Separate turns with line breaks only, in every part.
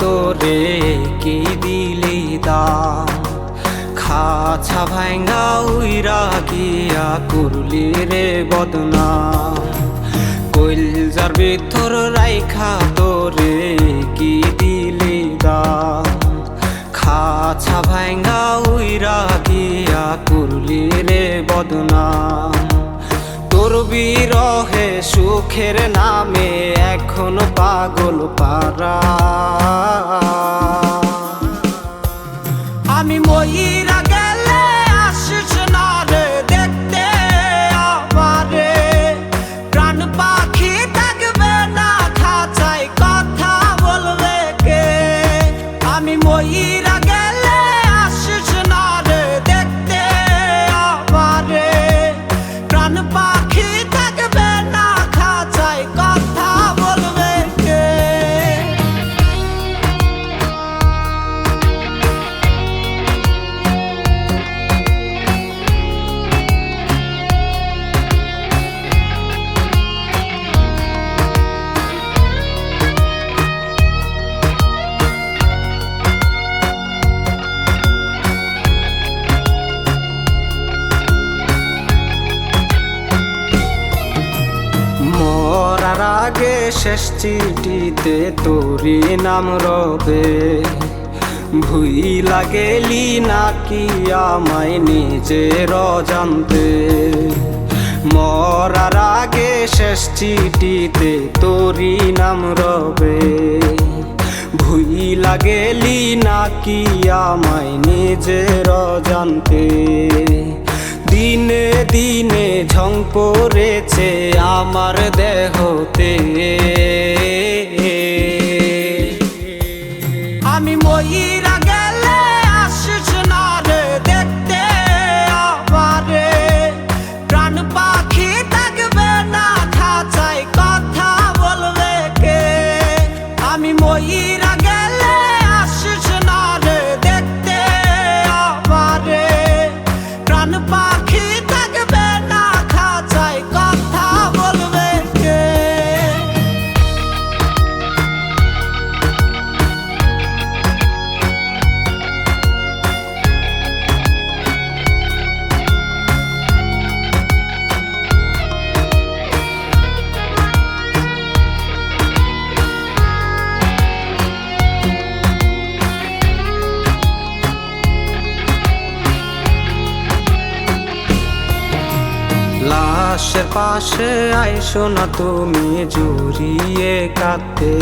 তোরে কি দিলি দাম? খাছা ভাঙ্গা উইরা গিয়া করলি রে বদনাম। কইল যার ভিতর রাইখা তোরে কি দিলি দাম? খাছা ভাঙ্গা উইরা গিয়া করলি রে বদনাম। তোর বিরহে সুখের নামে এখন পাগল পারা আমি ময়ূরা গেলে আসিস না রে দেখতে আমারে। প্রাণ পাখি থাকবে না খাঁচাই কথা বলবে কে? আমি ময়ূরা আগে শেষ চিঠিতে তোরি নাম রবে। ভুই লাগেলি নাকি আমায় নিজের জানতে মরার আগে শেষ চিঠিতে তোরি নাম রবে। ভুই লাগেলি নাকি আমায় নিজের জানতে দিনে দিনে ঝং পড়েছে আমার দেহতে। আমি ময়ূরা লাশের পাশে আইসো না তুমি জড়িয়ে কাঁদতে।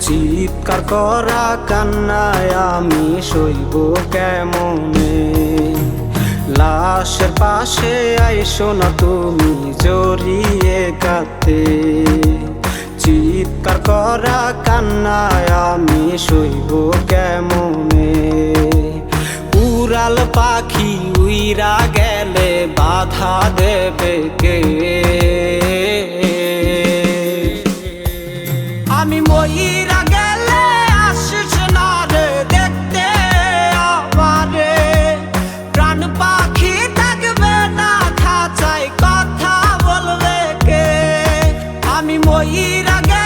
চিৎকার করা কান্নায় আমি সইব কেমনে? লাশের পাশে আইসো না তুমি জড়িয়ে কাঁদতে। চিৎকার করা কান্নায় আমি সইব কেমনে? উড়াল পাখি উইরা দেবে কে? আমি ময়ূরা গেলে আসিস না রে, দেখতে আমারে। প্রাণ পাখি থাকবে না খাঁচাই কথা বলবে কে? আমি ময়ূরা গেলে